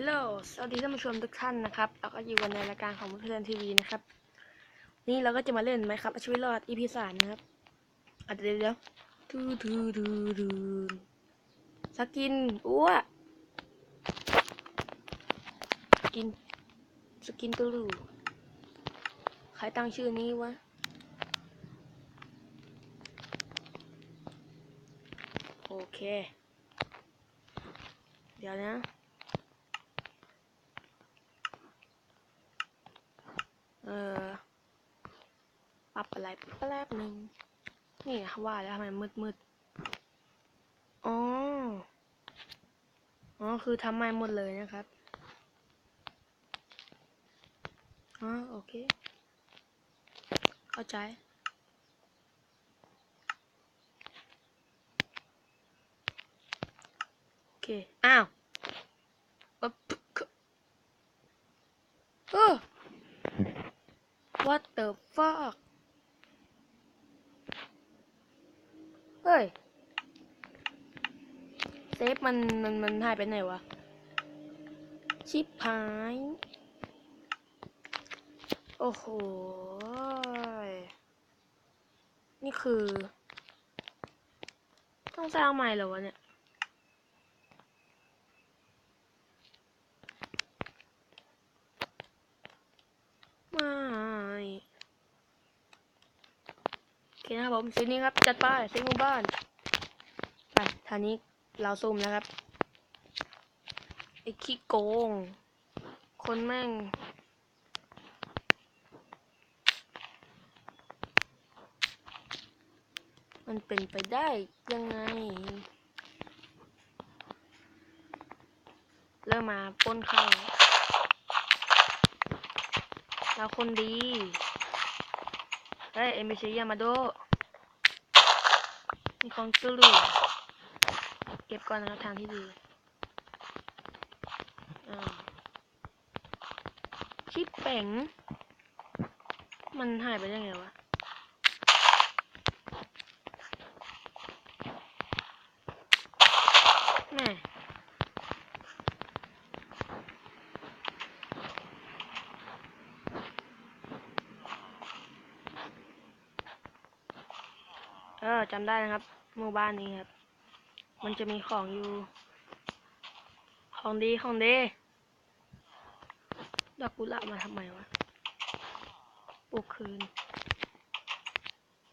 ฮัลโหล สวัสดีท่านผู้ชมทุกท่านนะครับเราก็อยู่กันในรายการของเพื่อนทีวีนะครับ นี่เราก็จะมาเล่นไหมครับชีวิตรอด EP สามนะครับอะเดี๋ยวเดี๋ยวทูทูทูทูสกินอ้วสกิน สกินตูรูใครตั้งชื่อนี้วะ โอเค เดี๋ยวนะ เออ ปรับ อะไรแป๊บหนึ่งนี่ว่าแล้วทำไมมืดมืดอ๋อ อ๋อ คือทำใหม่หมดเลยนะครับ อ๋อ โอเค เข้าใจโอเค อ้าวเอ๊ะเออ What the fuck เฮ้ย เซฟมันมันมันหายไปไหนวะ ชิปหาย โอ้โห นี่คือ ต้องสร้างใหม่เหรอวะเนี่ย ไม่โอ เคนะครับผมซีนี้ครับ จัดไปซีหมู่บ้านไปทางนี้เราซุ่มนะครับไอ้ขี้โกง คนแม่งมันเป็นไปได้ยังไง เริ่มมาป้นเข้าเราคนดี เฮ้ย เอ็มบีซียามาโด ของตุลูเก็บก่อนนะครับทางที่ดีอ่าชิปแป้งมันหายไปได้ไงวะ แม่ เออจำได้นะครับหมู่บ้านนี้ครับ มันจะมีของอยู่ ของดีของดีดอกกุหลาบมาทำไมวะปลูกคืน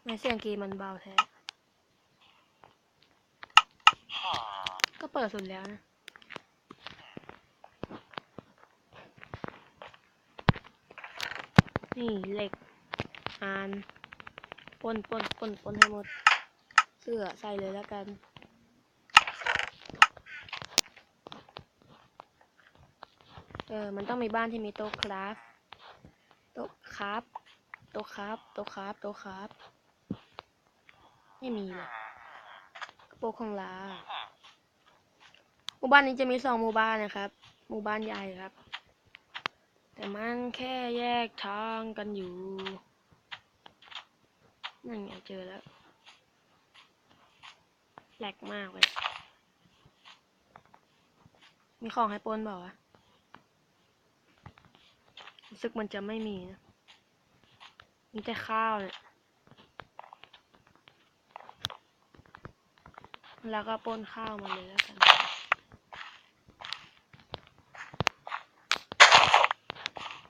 ไม่เสียงกีมันเบาแท้ ก็เปิดสุดแล้วนะนี่เหล็กอาน นปนปนปนให้หมด เสื้อใส่เลยแล้วกันเออ มันต้องมีบ้านที่มีโต๊ะคราฟโต๊ะคราฟโต๊ะคราฟโต๊ะคราฟโต๊ะคราฟไม่มีเลยกระโปรงของลา หมู่บ้านนี้จะมีสองหมู่บ้านนะครับ หมู่บ้านใหญ่ครับ แต่มันแค่แยกทางกันอยู่ นั่นไงเจอแล้วแหลกมากเลย มีของให้ปล้นเปล่าวะรู้สึกมันจะไม่มีนะ มีแต่ข้าวเนี่ย แล้วก็ปนข้าวมาเลยแล้วกัน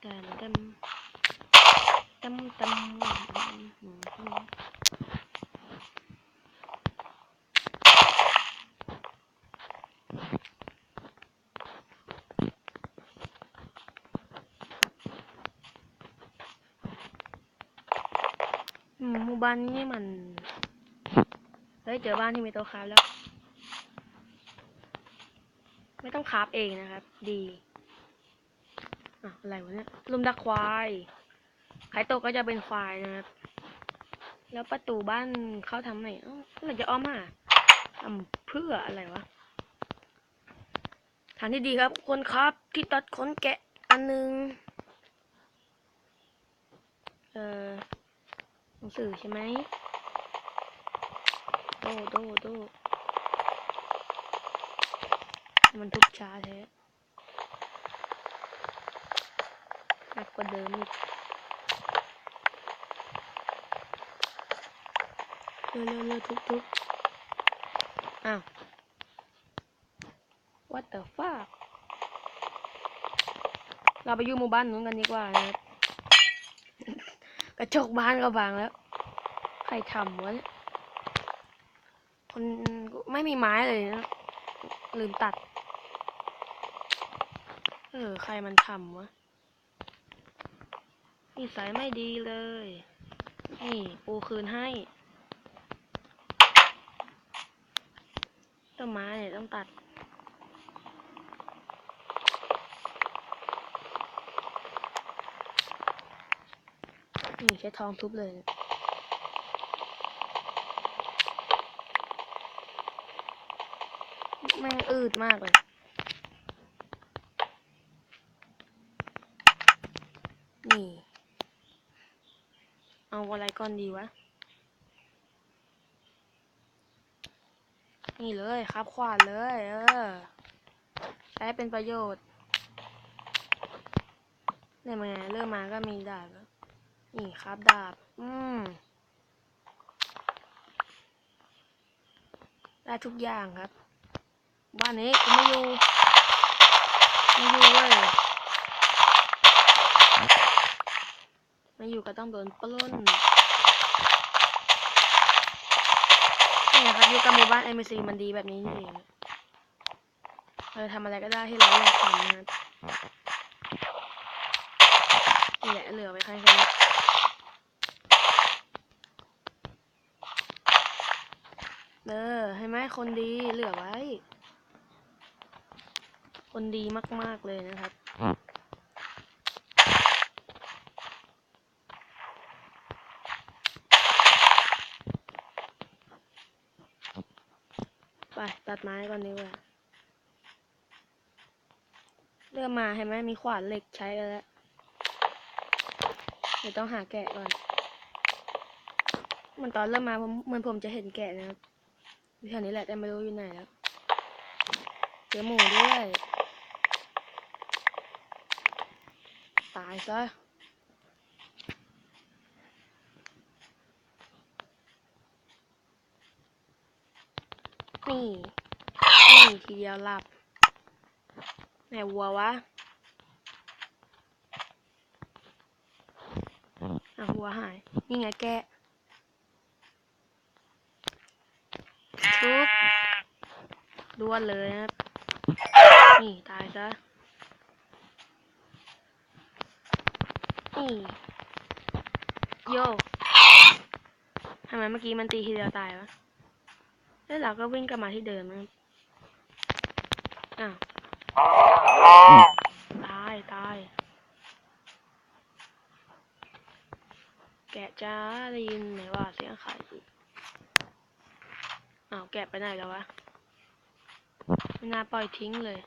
แต่เต็มเต็มเต็มอืมหมู่ บ้านนี้มัน เฮ้ย เจอบ้านที่มีโต๊ะคราฟแล้ว ไม่ต้องคราฟเองนะครับ ดีอะอะไรวะเนี่ยลุมดักควายใครตกก็จะเป็นควายนะครับ แล้วประตูบ้านเขาทำไหนเอ้าเร่จะอ้อมมาทำเพื่ออะไรวะทางที่ดีครับ คนครับที่ตัดขนแกะอันหนึง เออ หนังสือใช่ไหมโดโดโดมันทุบช้าแท้กว่าเดิมอีกเร็วเร็วเร็วทุบทุบอ้าว what the fuck เราไปอยู่หมู่บ้านนู้นกันดีกว่านะครับ กระจกบ้านก็บางแล้ว ใครทำวะคนไม่มีไม้เลยนะ ลืมตัด เออ ใครมันทำวะนิสัยไม่ดีเลย นี่ปูคืนให้ต้นไม้เนี่ยต้องตัด นี่ใช้ทองทุบเลยแม่งอืดมากเลย นี่ เอาอะไรก่อนดีวะ นี่เลยครับขวานเลย เออใช้เป็นประโยชน์เนี่ยมาเริ่มมาก็มีดาบแล้ว นี่ครับดาบ อืม ได้ทุกอย่างครับ บ้านนี้กูไม่อยู่ ไม่อยู่เว้ยไม่อยู่ก็ต้องโดนปล้นนี่ครับอยู่กับหมู่บ้าน m อ c มันดีแบบนี้นี่เองเราทำอะไรก็ได้ที่เราอยากทำนะนี่แหละเหลือไว้แค่แค่นี้ เออให้ไหมคนดีเหลือไว้ คนดีมาก ๆ เลยนะครับ ไป ตัดไม้ก่อนดีกว่าเริ่มมาเห็นไหมมีขวานเหล็กใช้กันแล้วเดี๋ยวต้องหาแกะก่อนเหมันตอนเริ่มมาเหมือนผมจะเห็นแกะนะครับ อยู่แถวนี้แหละแต่ไม่รู้อยู่ไหนแล้วเจอหมูด้วย ตายซะนี่นี่ทีเดียวหลับไหนวัววะอะวัวหาย นี่ไงแกะทุบ ด้วนเลยนะครับ นี่ตายซะ นี่ โยทำไมเมื่อกี้มันตีทีเดียวตายวะ แล้วเราก็วิ่งกลับมาที่เดิมนะครับอ้าว ตาย ตาย แกะจ้าได้ยินไหมว่าเสียงใครอยู่อ้าว แกะไปไหนแล้ววะ ไม่น่าปล่อยทิ้งเลย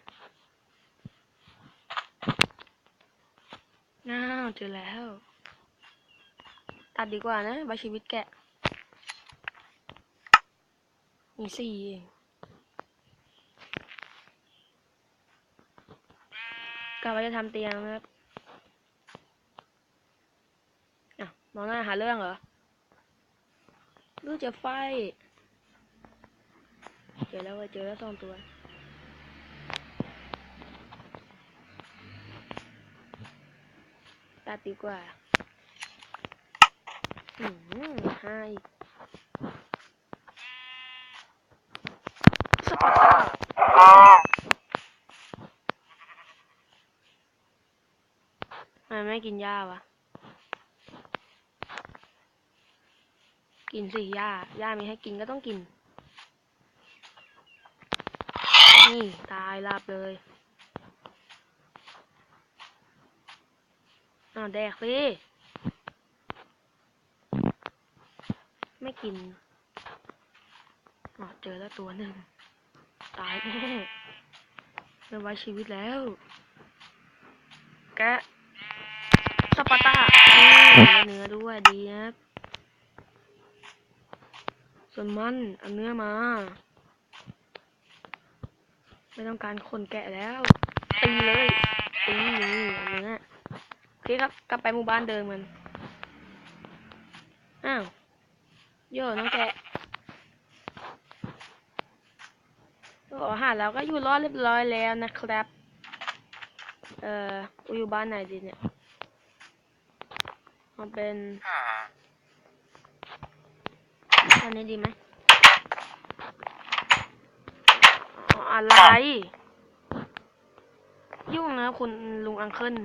น้าวเจอแล้ว ตัดดีกว่านะบาชีวิตแกะ มีสี่กะว่าจะทำเตียงนะครับอะมองหน้าหาเรื่องเหรอรู้จะไฟ เจอแล้วเว้ยเจอแล้วสองตัวตัดดีกว่า อืมห้าอีกสปาร์ตาทำไมไม่กินหญ้าวะ กินสิหญ้าหญ้ามีให้กินก็ต้องกิน นี่ตายลาบเลยอ้าแดกสิไม่กินอ๋อเจอแล้วตัวหนึ่ง ตายแน่เริ่ไว้ชีวิตแล้ว แกสปาร์ตาดีเนื้อด้วยดีนะครับส่วนมันเอาเนื้อมา ไม่ต้องการคนแกะแล้วตีเลยตีนี่เอาเนื้อเคครับ กลับไปหมู่บ้านเดิมกันอ้าวโย่น้องแกะโอ้อาหารเราก็อยู่รอดเรียบร้อยแล้วนะครับ เอ่อกูอยู่บ้านไหนดีเนี่ยเอาเป็นอันนี้ดีไหม อะไร ยุ่งนะคุณลุงอังเคิล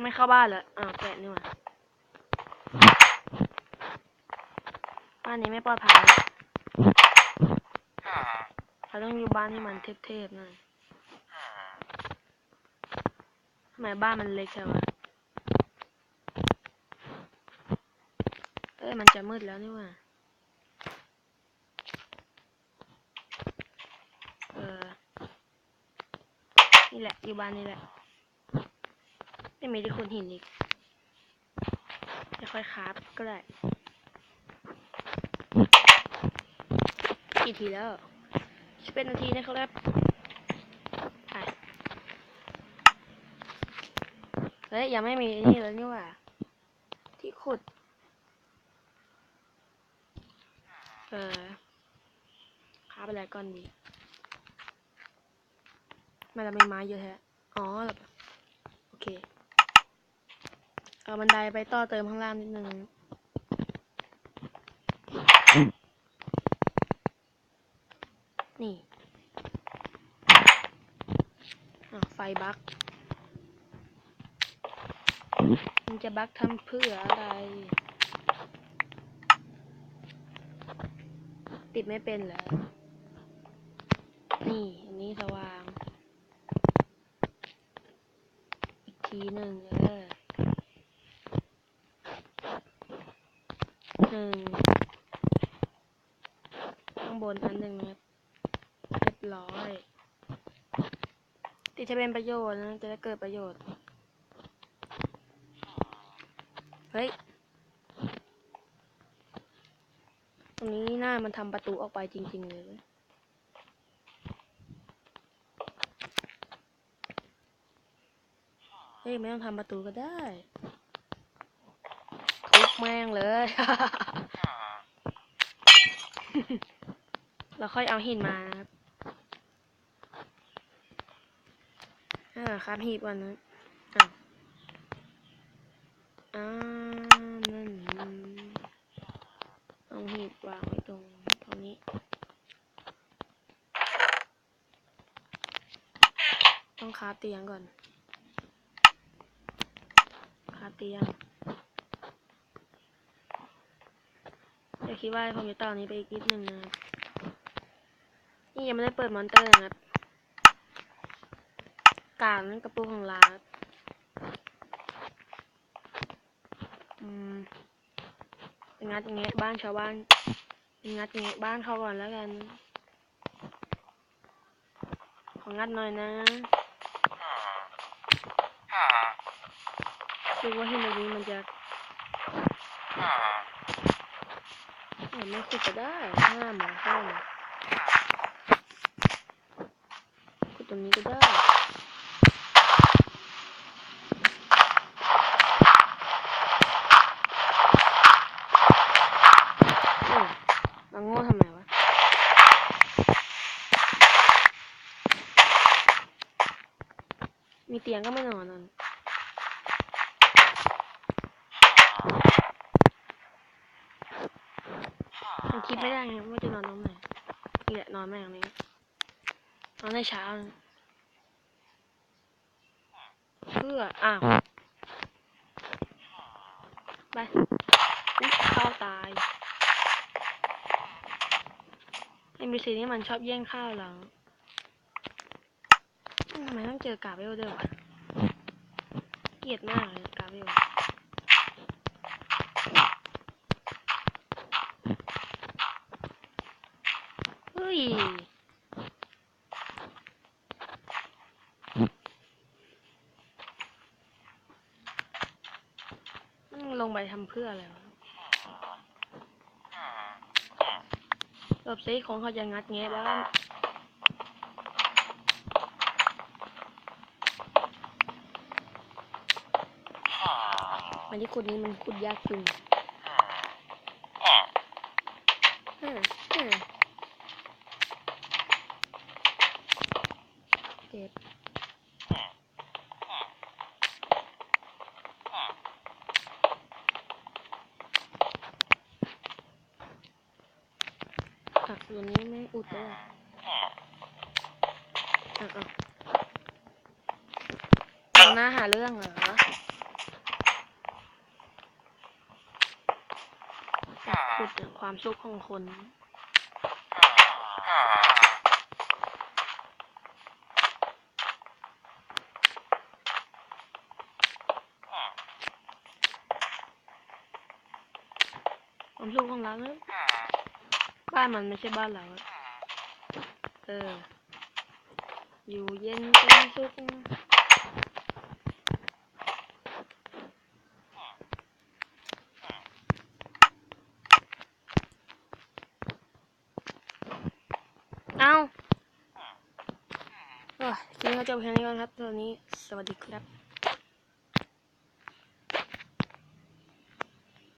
ไม่เข้าบ้านเหรออ้าวแกะนี่ว่าบ้านนี้ไม่ปลอดภัยเราต้องอยู่บ้านที่มันเทพๆหน่อยทำไมบ้านมันเล็กแค่วะเอ้ยมันจะมืดแล้วนี่ว่า เออ นี่แหละ อยู่บ้านนี่แหละ ไม่มีที่ขุดหินอีกจะค่อยคราฟก็ได้ กี่ทีแล้วสิบเป็นนาทีนะครับเฮ้ยยังไม่มีนี่แล้วนี่ว่า ที่ขุด เออคราฟอะไรก่อนดี มันจะมีไม้เยอะแฮะ อ๋อแบบโอเค เอาบันไดไปต่อเติมข้างล่างนิดนึงนี่ไฟบักมันจะบักทำเพื่ออะไร ติดไม่เป็นเหรอ นี่ อันนี้สว่าง อีก ทีหนึ่งเออหนึ่งข้างบนอันหนึ่งนะครับเรียบร้อย ติดจะเป็นประโยชน์นะจะได้เกิดประโยชน์ เฮ้ย ตรงนี้หน้ามันทำประตูออกไปจริง ๆ เลยเว้ย เฮ้ยไม่ต้องทำประตูก็ได้ทุบแม่งเลยแล้วค่อยเอาหินมานะครับอ่าครับหีบก่อนนะอ้าวอ่านั่นเอาหีบวางไว้ตรงตรงนี้ต้องคาบเตียงก่อนคาบ เตียงเดี๋ยวคิดว่าผมจะต่อนี้ไปอีกนิดนึงนะครับนี่ยังไม่ได้เปิดมอนเตอร์นะครับกางนั่นกระปุกของลาครับอืมงัดแงะบ้านชาวบ้านงัดแงะบ้านเขาก่อนแล้วกัน ของงัดหน่อยนะ ดูว่าหินตรงนี้มันจะเห็นไม่ขุดก็ได้ห้ามหมาห้ามขุดตรงนี้ก็ได้เอ้ยมาโง่ทำไมวะมีเตียงก็ไม่นอนนอน คิดไม่ได้ไงว่าจะนอนตรงไหนนี่แหละนอนแม่งนี้ นอนในเช้า เพื่อ อ้าว ไปข้าวตาย ไอ้มีสีนี้มันชอบแย่งข้าวเราทำไมต้องเจอกาเบลด้วยวะ เกลียดมากเลยกาเบล ยมันลงไปทำเพื่ออะไรวะหลบซิของเขาจะงัดแงะบ้านมันที่ขุดนี้มันขุดยากจริงอืมอืมเก็บอะ ตัวนี้ไม่อุดเลยอะเอาหน้าหาเรื่องเหรอพูดถึงความสุขของคนความสุขของเราเนอะ บ้านมันไม่ใช่บ้านเราเออ อยู่เย็นเป็นสุขเอาเออคลิปนี้ก็จบแค่นี้ก่อนครับตอนนี้ สวัสดีครับ